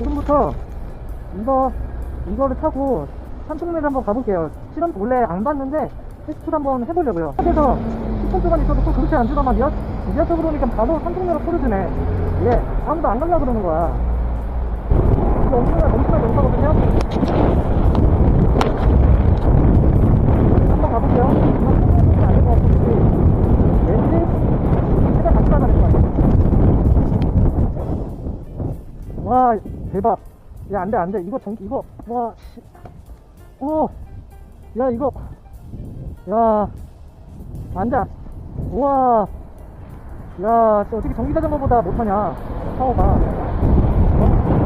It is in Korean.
이제부터 이거 이거를 타고 산통매를 한번 가볼게요. 실험 원래 안 봤는데 테스트를 한번 해보려고요. 그래서 10분 동안 있어도 또 그렇지 않지만 미아 미아쪽으로 오니까 바로 산통매로 풀어주네. 예, 아무도 안 갈라 그러는 거야. 이거 엄청나게 엄청나게 높거든요. 한번 가볼게요. 이건 아닌 것 같은데 왠지 최대 같이 가자는 것 같아요. 와 대박. 야 안돼 안돼. 이거 정 이거. 와 씨. 오. 야 이거. 야. 안돼. 우와. 야 어떻게 전기 자전거보다 못하냐. 파워가. 어?